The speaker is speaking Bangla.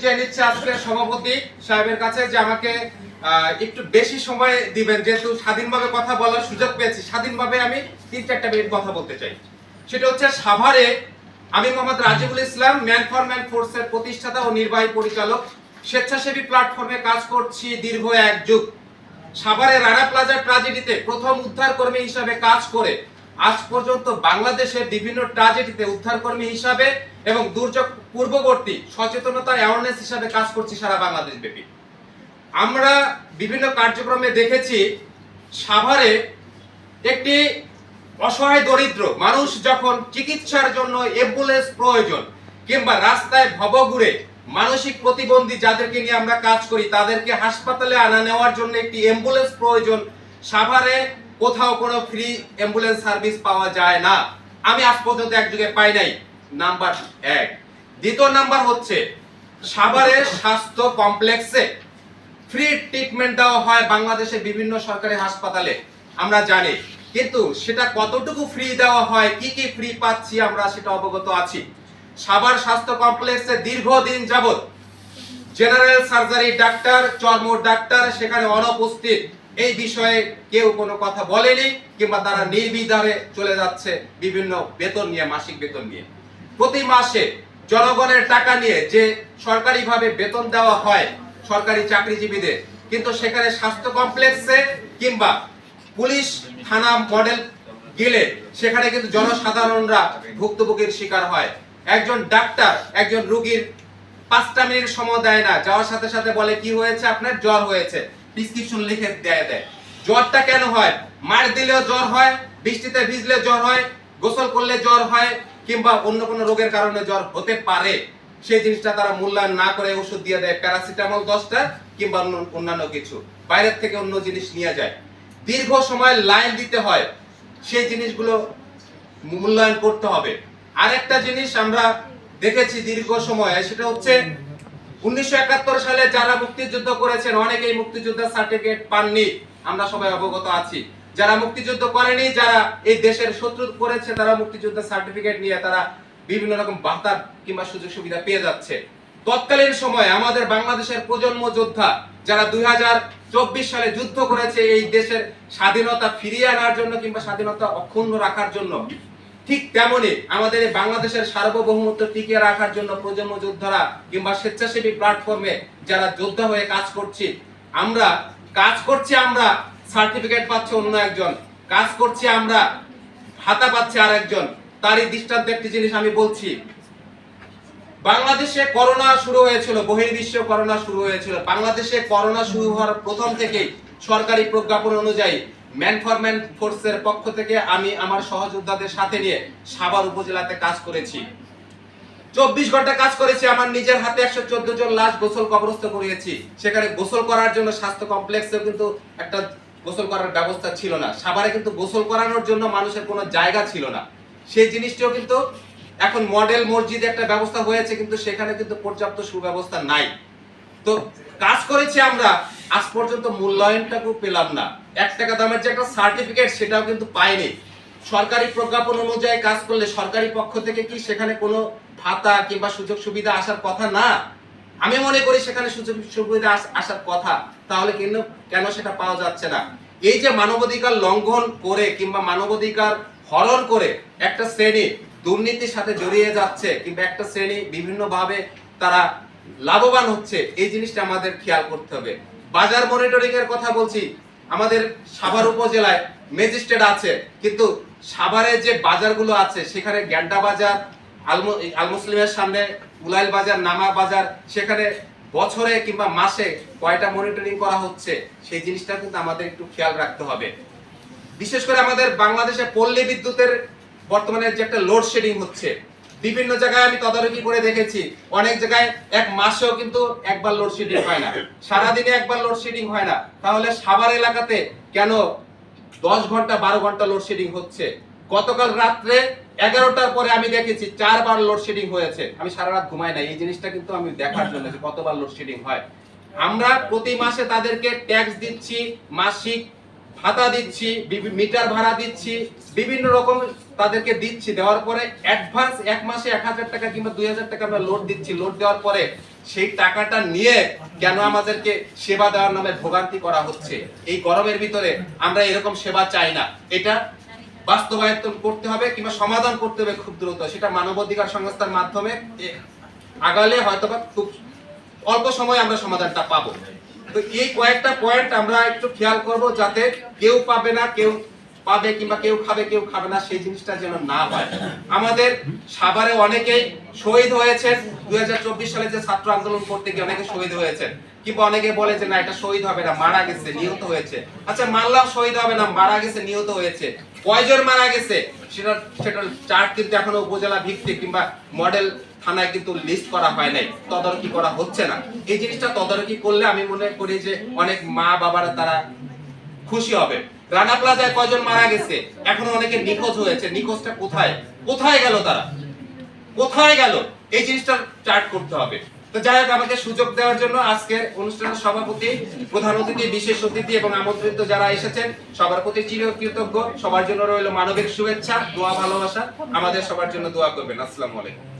চেয়ে নিচ্ছে আজকে সভাপতি সাহেবের কাছে যে আমাকে একটু বেশি সময় দিবেন, যেহেতু স্বাধীনভাবে কথা বলার সুযোগ পেয়েছি। স্বাধীনভাবে আমি তিন চারটা মিনিট কথা বলতে চাই। সেটা হচ্ছে সাভারে আমি Mohammad Rajibul Islam, man for man ফোর্সের প্রতিষ্ঠাতা ও নির্বাহী পরিচালক। স্বেচ্ছাসেবী প্ল্যাটফর্মে কাজ করছি দীর্ঘ এক যুগ। সাভারে রানা প্লাজা ট্রাজেডিতে প্রথম উদ্ধারকর্মী হিসাবে কাজ করে, আজ পর্যন্ত বাংলাদেশের বিভিন্ন ট্রাজেডিতে উদ্ধারকর্মী হিসাবে এবং দুর্যোগ পূর্ববর্তী সচেতনতা অ্যাওয়ারনেস হিসাবে কাজ করছি সারা বাংলাদেশ ব্যাপী। আমরা বিভিন্ন কার্যক্রমে দেখেছি, সাভারে একটি অসহায় দরিদ্র মানুষ যখন চিকিৎসার জন্য অ্যাম্বুলেন্স প্রয়োজন কিংবা রাস্তায় ভবঘুরে মানসিক প্রতিবন্ধী যাদেরকে নিয়ে আমরা কাজ করি, তাদেরকে হাসপাতালে আনা নেওয়ার জন্য একটি অ্যাম্বুলেন্স প্রয়োজন। সাভারে কোথাও কোনো ফ্রি অ্যাম্বুলেন্স সার্ভিস পাওয়া যায় না। আমি আজ পর্যন্ত এক যুগে পাই নাই। নাম্বার এক। দ্বিতীয় নাম্বার হচ্ছে সাভারের স্বাস্থ্য কমপ্লেক্সে ফ্রি ট্রিটমেন্ট দেওয়া হয় বাংলাদেশের বিভিন্ন সরকারি হাসপাতালে, আমরা জানি। কিন্তু সেটা কতটুকু ফ্রি দেওয়া হয়, কি কি ফ্রি পাচ্ছি আমরা সেটা অবগত আছি। সাভার স্বাস্থ্য কমপ্লেক্সে দীর্ঘদিন যাবত জেনারেল সার্জারি ডাক্তার চর্ম ডাক্তার সেখানে অনুপস্থিত। এই বিষয়ে কেউ কোনো কথা বলেনি কিংবা তারা নির্বিধারে চলে যাচ্ছে বিভিন্ন বেতন নিয়ে, মাসিক বেতন নিয়ে। প্রতি মাসে জনগণের টাকা নিয়ে যে সরকারিভাবে বেতন দেওয়া হয় সরকারি চাকরিজীবীদের, কিন্তু সেখানে স্বাস্থ্য কমপ্লেক্সে কিংবা পুলিশ থানা মডেল গেলে সেখানে কিন্তু জনসাধারণরা ভুক্তভোগীর শিকার হয়। একজন ডাক্তার, একজন রুগীর পাঁচটা মিনিট সময় দেয় না, যাওয়ার সাথে সাথে বলে, কি হয়েছে আপনার? জ্বর হয়েছে। প্রেসক্রিপশন লিখে দেয় দেয়। জ্বরটা কেন হয়? মার দিলেও জ্বর হয়, বৃষ্টিতে ভিজলে জ্বর হয়, গোসল করলে জ্বর হয় কিংবা অন্য কোনো রোগের কারণে জ্বর হতে পারে, সেই জিনিসটা তারা মূল্যায়ন না করে ওষুধ দিয়ে দেয় প্যারাসিটামল দশটা কিংবা অন্য- অন্যান্য কিছু। বাইরের থেকে অন্য জিনিস নিয়ে যায়। দীর্ঘ সময় লাইন দিতে হয়, সেই জিনিসগুলো মূল্যায়ন করতে হবে। আরেকটা জিনিস আমরা দেখেছি দীর্ঘ সময়, সেটা হচ্ছে উনিশশো একাত্তর সালে যারা মুক্তিযুদ্ধ করেছেন, অনেকেই মুক্তিযোদ্ধার সার্টিফিকেট পাননি। আমরা সবাই অবগত আছি। যারা মুক্তিযুদ্ধ করেনি, যারা এই দেশের শত্রু করেছে, তারা মুক্তিযোদ্ধার সার্টিফিকেট নিয়ে তারা বিভিন্ন রকম ভাতা কিংবা সুযোগ সুবিধা পেয়ে যাচ্ছে। তৎকালীন সময় আমাদের বাংলাদেশের প্রজন্ম যোদ্ধা যারা দুই সালে যুদ্ধ করেছে, এই দেশের স্বাধীনতা ফিরিয়ে আনার জন্য কিংবা স্বাধীনতা অক্ষুণ্ণ রাখার জন্য, ঠিক তেমনি আমাদের এই বাংলাদেশের সার্বভৌমত্ব টিকিয়ে রাখার জন্য প্রজন্ম যোদ্ধারা কিংবা স্বেচ্ছাসেবী প্ল্যাটফর্মে যারা যোদ্ধা হয়ে কাজ করছি, আমরা কাজ করছি আমরা সার্টিফিকেট পাচ্ছে অন্য একজন। কাজ করছি আমরা হাতা পাচ্ছে আর একজন তারই দৃষ্টান্ত একটি জিনিস আমি বলছি। বাংলাদেশে করোনা শুরু হয়েছিল, বহির্বিশ্ব করোনা শুরু হয়েছিল। বাংলাদেশে করোনা শুরু হওয়ার প্রথম থেকেই সরকারি প্রজ্ঞাপন অনুযায়ী ম্যান ফর ম্যান ফোর্সের পক্ষ থেকে আমি আমার সহযোদ্ধাদের সাথে নিয়ে সাভার উপজেলাতে কাজ করেছি। চব্বিশ ঘণ্টা কাজ করেছি, আমার নিজের হাতে একশো চোদ্দ জন লাশ গোসল কবরস্থ করিয়েছি। সেখানে গোসল করার জন্য স্বাস্থ্য কমপ্লেক্সে কিন্তু একটা গোসল করার ব্যবস্থা ছিল না। সাভারে কিন্তু গোসল করানোর জন্য মানুষের কোনো জায়গা ছিল না। সেই জিনিসটিও কিন্তু এখন মডেল মসজিদে একটা ব্যবস্থা হয়েছে, কিন্তু সেখানে কিন্তু পর্যাপ্ত সুব্যবস্থা নাই। তো কাজ করেছি আমরা, আজ পর্যন্ত মূল্যায়নটাকেও পেলাম না। এক টাকা দামের যে একটা সার্টিফিকেট সেটাও কিন্তু পাইনি। সরকারি প্রজ্ঞাপন অনুযায়ী কাজ করলে সরকারি পক্ষ থেকে কি সেখানে কোনো ভাতা কিংবা সুযোগ সুবিধা আসার কথা না? আমি মনে করি সেখানে সুযোগ সুবিধা আসার কথা, তাহলে কেন কেন সেটা পাওয়া যাচ্ছে না? এই যে মানবাধিকার লঙ্ঘন করে কিংবা মানবাধিকার হরণ করে একটা শ্রেণি দুর্নীতির সাথে জড়িয়ে যাচ্ছে কিংবা একটা শ্রেণি বিভিন্নভাবে তারা লাভবান হচ্ছে, এই জিনিসটা আমাদের খেয়াল করতে হবে। বাজার মনিটরিং এর কথা বলছি, আমাদের সাভার উপজেলায় ম্যাজিস্ট্রেট আছে, কিন্তু সাভারে যে বাজারগুলো আছে, সেখানে গ্যান্ডা বাজার আলমু আলমুসলিমের সামনে উলাইল বাজার নামা বাজার, সেখানে বছরে কিংবা মাসে কয়টা মনিটরিং করা হচ্ছে, সেই জিনিসটা কিন্তু আমাদের একটু খেয়াল রাখতে হবে। বিশেষ করে আমাদের বাংলাদেশে পল্লী বিদ্যুতের বর্তমানে যে একটা লোডশেডিং হচ্ছে, বিভিন্ন জায়গায় আমি তদারকি করে দেখেছি, অনেক জায়গায় এক মাসেও কিন্তু একবার লোডশেডিং হয় না, সারাদিনে একবার লোডশেডিং হয় না। তাহলে সাভার এলাকাতে কেন দশ ঘণ্টা, বারো ঘণ্টা লোডশেডিং হচ্ছে? গতকাল রাত্রে এগারোটার পরে আমি দেখেছি চারবার লোডশেডিং হয়েছে। আমি সারা রাত ঘুমাই না এই জিনিসটা কিন্তু আমি দেখার জন্য যে কতবার লোডশেডিং হয়। আমরা প্রতি মাসে তাদেরকে ট্যাক্স দিচ্ছি, মাসিক ভাতা দিচ্ছি মিটার ভাড়া দিচ্ছি, বিভিন্ন রকম তাদেরকে দিচ্ছি। দেওয়ার পরে অ্যাডভান্স এক মাসে এক হাজার টাকা কিংবা দুই হাজার টাকা আমরা লোড দিচ্ছি। লোড দেওয়ার পরে সেই টাকাটা নিয়ে কেন আমাদেরকে সেবা দেওয়ার নামে ভোগান্তি করা হচ্ছে? এই গরমের ভিতরে আমরা এরকম সেবা চাই না। এটা বাস্তবায়ন করতে হবে কিংবা সমাধান করতে হবে খুব দ্রুত। সেটা মানবাধিকার সংস্থার মাধ্যমে আগালে হয়তোবা খুব অল্প সময়ে আমরা সমাধানটা পাবো। তো এই কয়েকটা পয়েন্ট আমরা একটু খেয়াল করব যাতে কেউ পাবে না, কেউ পাবে কিংবা কেউ খাবে কেউ খাবে না, সেই জিনিসটা যেন না হয়। আমাদের সাভারে অনেকেই শহীদ হয়েছেন। দুই হাজার চব্বিশ সালে যে ছাত্র আন্দোলন করতে গিয়ে অনেকে শহীদ হয়েছেন। কিংবা অনেকে বলে যে, না, এটা শহীদ হবে না, মারা গেছে, নিহত হয়েছে। আচ্ছা মানলাম শহীদ হবে না, মারা গেছে, নিহত হয়েছে। কয়জন মারা গেছে। সেটা সেটার চার্ট কিন্তু এখনও উপজেলা ভিত্তিক কিংবা মডেল থানায় কিন্তু লিস্ট করা হয় নাই। তদারকি করা হচ্ছে না। এই জিনিসটা তদারকি করলে আমি মনে করি যে অনেক মা বাবারা তারা খুশি হবে। রানা প্লাজায় কয়জন মারা গেছে? এখনও অনেকে নিখোঁজ হয়েছে। নিখোঁজটা কোথায়? কোথায় গেল তারা? কোথায় গেল? এই জিনিসটা চার্ট করতে হবে। তো যাই হোক, আমাকে সুযোগ দেওয়ার জন্য আজকের অনুষ্ঠানের সভাপতি, প্রধান অতিথি, বিশেষ অতিথি এবং আমন্ত্রিত যারা এসেছেন, সবার প্রতি চিরকৃতজ্ঞ। সবার জন্য রইল মানবিক শুভেচ্ছা, দোয়া, ভালোবাসা। আমাদের সবার জন্য দোয়া করবেন। আসসালামু আলাইকুম।